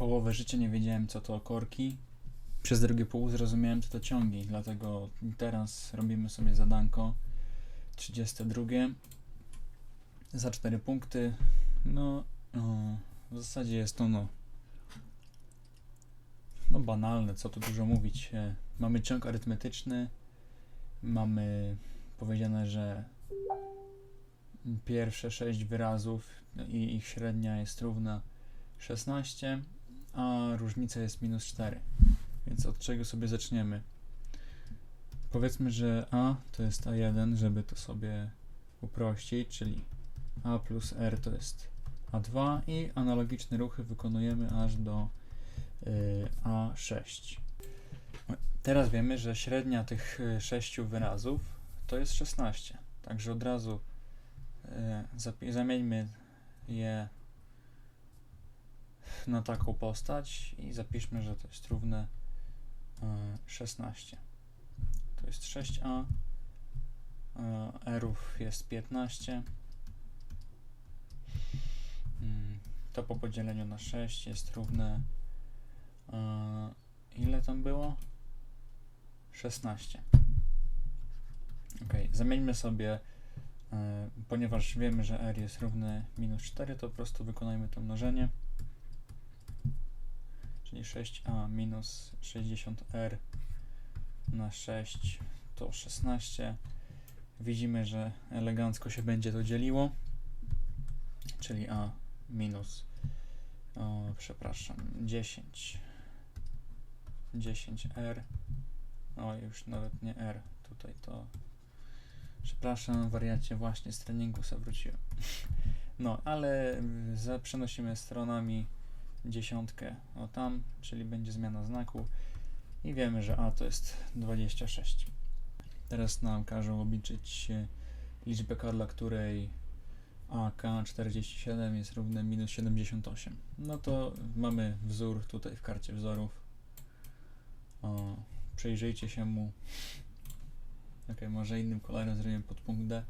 połowę życia nie wiedziałem, co to korki. Przez drugie pół zrozumiałem, co to ciągi, dlatego teraz robimy sobie zadanko 32 za 4 punkty. No, o, w zasadzie jest to no, no banalne, co tu dużo mówić. E, Mamy ciąg arytmetyczny, mamy powiedziane, że pierwsze 6 wyrazów i ich średnia jest równa 16, a różnica jest minus 4. Więc od czego sobie zaczniemy? Powiedzmy, że A to jest A1, żeby to sobie uprościć, czyli A plus R to jest A2 i analogiczne ruchy wykonujemy aż do y, A6. Teraz wiemy, że średnia tych y, sześciu wyrazów to jest 16. Także od razu y, zamieńmy je na taką postać i zapiszmy, że to jest równe y, 16. To jest 6a, y, erów jest 15. Mm, To po podzieleniu na 6 jest równe y, ile tam było? 16. Ok, zamieńmy sobie, e, ponieważ wiemy, że r jest równy minus 4, to po prostu wykonajmy to mnożenie. Czyli 6a minus 60r na 6 to 16. Widzimy, że elegancko się będzie to dzieliło. Czyli a minus, o, przepraszam, 10. 10r. O, już nawet nie R. Tutaj to. Przepraszam, wariacie, właśnie z treningu sobie wróciłem. No, ale przenosimy stronami dziesiątkę o tam, czyli będzie zmiana znaku i wiemy, że A to jest 26. Teraz nam każą obliczyć liczbę k, dla której AK47 jest równe minus 78. No to mamy wzór tutaj w karcie wzorów. O, przyjrzyjcie się mu. Ok, może innym kolorem zrobimy podpunkt D.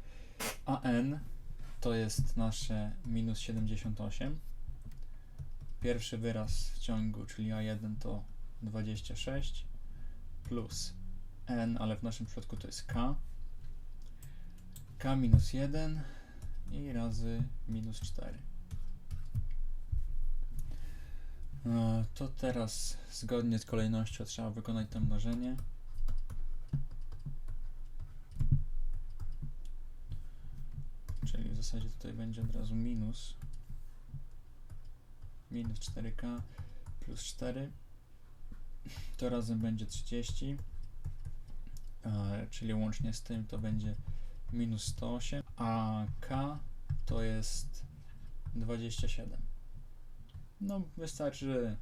A n to jest nasze minus 78. Pierwszy wyraz w ciągu, czyli A1 to 26 plus n, ale w naszym przypadku to jest k. k minus 1 i razy minus 4. E, To teraz zgodnie z kolejnością trzeba wykonać to mnożenie. Czyli w zasadzie tutaj będzie od razu minus. Minus 4k plus 4. To razem będzie 30. e, Czyli łącznie z tym to będzie minus 108. A k to jest 27. No, wystarczy, że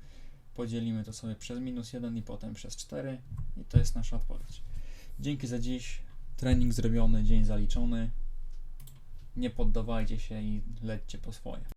podzielimy to sobie przez minus 1 i potem przez 4 i to jest nasza odpowiedź. Dzięki za dziś. Trening zrobiony, dzień zaliczony. Nie poddawajcie się i lećcie po swoje.